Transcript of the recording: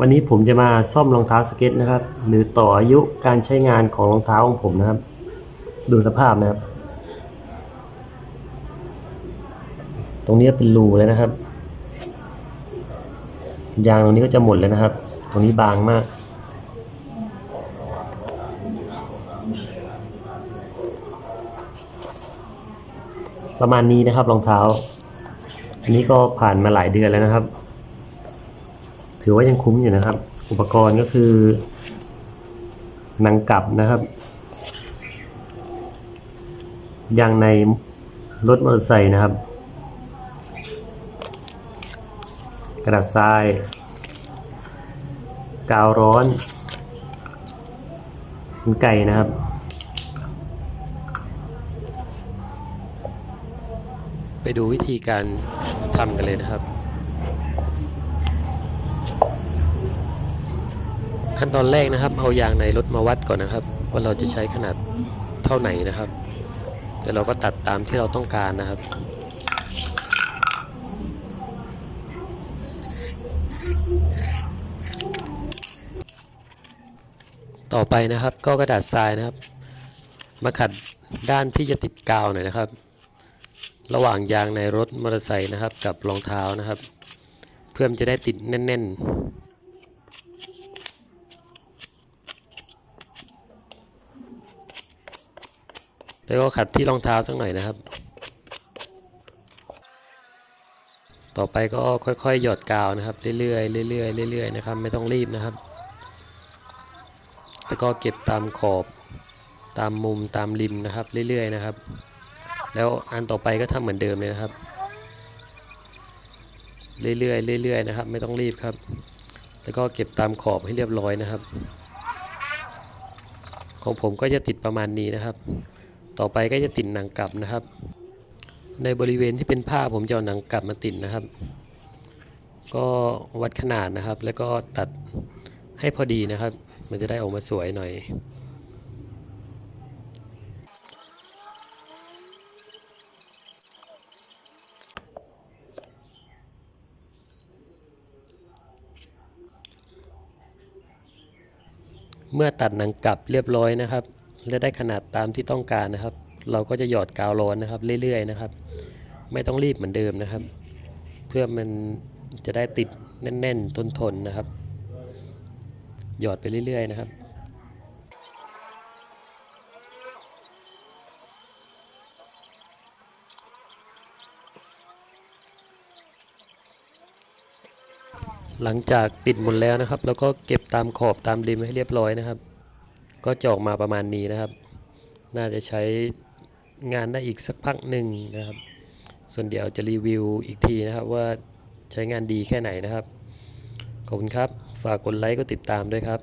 วันนี้ผมจะมาซ่อมรองเท้าสเก็ตนะครับ หรือต่ออายุการใช้งานของรองเท้าของผมนะครับ ดูสภาพนะครับ ตรงนี้เป็นรูเลยนะครับ ยางตรงนี้ก็จะหมดเลยนะครับ ตรงนี้บางมาก ประมาณนี้นะครับรองเท้า อันนี้ก็ผ่านมาหลายเดือนแล้วนะครับ ถือว่ายังคุ้มอยู่นะครับ อุปกรณ์ก็คือหนังกลับนะครับยางในรถมอเตอร์ไซค์นะครับ กระดาษทราย กาวร้อนกรรไก่นะครับ ไปดูวิธีการทำกันเลยนะครับ ขั้นตอนแรกนะครับ เอายางในรถมาวัดก่อนนะครับ ว่าเราจะใช้ขนาดเท่าไหนนะครับแล้วเราก็ตัดตามที่เราต้องการนะครับต่อไปนะครับก็กระดาษทรายนะครับ มาขัดด้านที่จะติดกาวหน่อยนะครับ ระหว่างยางในรถมอเตอร์ไซค์นะครับ กับรองเท้านะครับ เพื่อมจะได้ติดแน่น ๆ แล้วก็ขัดที่รองเท้าสักหน่อยนะครับ ต่อไปก็ค่อยๆ หยอดกาวนะครับเรื่อยๆเรื่อยๆเรื่อยๆนะครับ ไม่ต้องรีบนะครับ แล้วก็เก็บตามขอบตามมุมตามริมนะครับเรื่อยๆนะครับ แล้วอันต่อไปก็ทำเหมือนเดิมเลยนะครับ เรื่อยๆเรื่อยๆนะครับ ไม่ต้องรีบครับ แล้วก็เก็บตามขอบให้เรียบร้อยนะครับ ของผมก็จะติดประมาณนี้นะครับ ต่อไปก็จะติดหนังกลับนะครับ ในบริเวณที่เป็นผ้าผมจะเอาหนังกลับมาติดนะครับ ก็วัดขนาดนะครับ แล้วก็ตัดให้พอดีนะครับ มันจะได้ออกมาสวยหน่อยเมื่อตัดหนังกลับเรียบร้อยนะครับ และได้ขนาดตามที่ต้องการนะครับ เราก็จะหยอดกาวร้อนนะครับ เรื่อยๆนะครับ ไม่ต้องรีบเหมือนเดิมนะครับ เพื่อมันจะได้ติดแน่นๆทนทนๆนะครับ หยอดไปเรื่อยๆนะครับหลังจากติดหมดแล้วนะครับ แล้วก็เก็บตามขอบตามริมให้เรียบร้อยนะครับ ก็จะออกมาประมาณนี้นะครับ น่าจะใช้งานได้อีกสักพักหนึ่งนะครับ ส่วนเดี๋ยวจะรีวิวอีกทีนะครับว่าใช้งานดีแค่ไหนนะครับ ขอบคุณครับ ฝากกดไลค์ก็ติดตามด้วยครับ